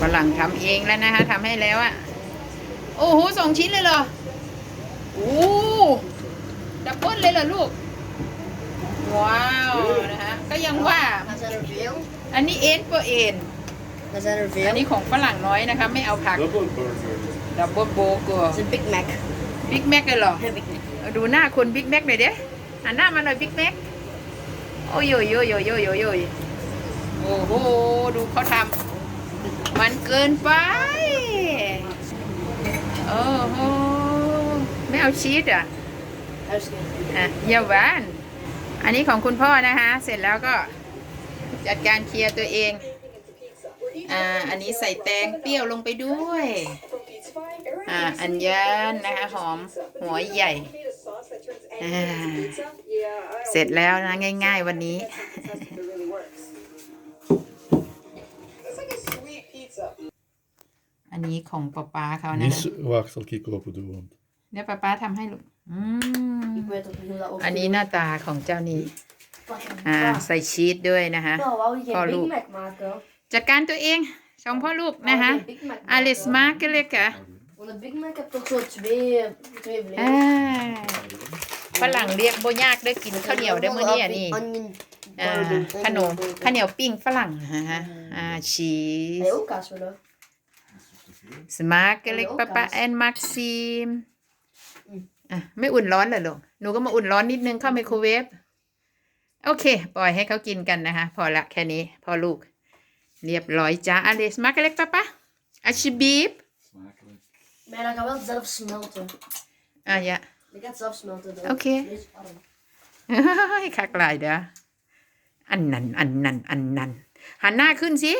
ฝรั่งทำเองแล้วนะคะทำให้แล้วอะโอ้โหสองชิ้นเลยเหรอโอ้ดับเบิลเลยเหรอลูก ว้าวนะคะก็ยังว่า Gaan ze er veel? อันนี้เอ็นเปอร์เอ็น Dat zijn er อัน veel. นี้ของฝรั่งน้อยนะคะ ไม่เอาผัก Double burger. ดับเบิลโบก Dat is een Big Mac. บิ๊กแม็กเลยเหรอ Een Big Mac. เอาดูหน้าคนบิ๊กแม็กหน่อยเด้หันหน้ามาหน่อยบิ๊กแม็กโอ้ยโยยโยยโยยโยยโยยโยยโอ้โห ดูเขาทำ มันเกินไป โอ้โห ไม่เอาชีสอะ Huisgenoot. อะเยี่ยมหวานอันนี้ของคุณพ่อนะคะ เสร็จแล้วก็จัดการเคลียร์ตัวเอง อ่า อันนี้ใส่แตงเปรี้ยวลงไปด้วย อ่า อันยันนะคะหอมหัวใหญ่ อ่า เสร็จแล้วนะ ง่าย ๆ วันนี้ อันนี้ของป๊าป๊าเขานะ Niet, wacht, zal ik ik open doen. Want เดี๋ยวป๊าป๊าทำให้ลูกอืม Ik weet ook niet hoe dat อันนี้หน้าตาของเจ้านี้ opent. อ่าใส่ชีสด้วยนะคะ Nou, wou je Oh, geen Lou. Big Mac maken? จัดการตัวเองสองพ่อลูกนะคะ Wou je geen Big Mac อาลิส maken? มาร์กเลยค่ะ Want een Big Mac heeft toch zo twee, twee อ่า vlees. ฝรั่งเรียกโบยากได้กินข้าวเหนียวได้มื้อนี้อะนี่ Onion อ่า powder, ขนม onion powder. ข้าวเหนียวปิ้งฝรั่งนะฮะอ่าชีส Hey, ook kaas willen. สมาร์กเล็กป้าป้าแอนมาร์กซีมอะไม่อุ่นร้อนเหรอลูกหนูก็มาอุ่นร้อนนิดนึงเข้าไมโครเวฟโอเค ปล่อยให้เขากินกันนะคะ พอละแค่นี้ พอลูก เรียบร้อยจ้าอลิสมาร์กเล็กป้าป้าอาชิบีบ smakelijk. Maar dat gaat wel zelf smelten. อะยะ Dat gaat zelf smelten. dan. Oké. Vlees warm. ให้คักหลายเด้อ อันนั้น อันนั้น อันนั้น หันหน้าขึ้นสิ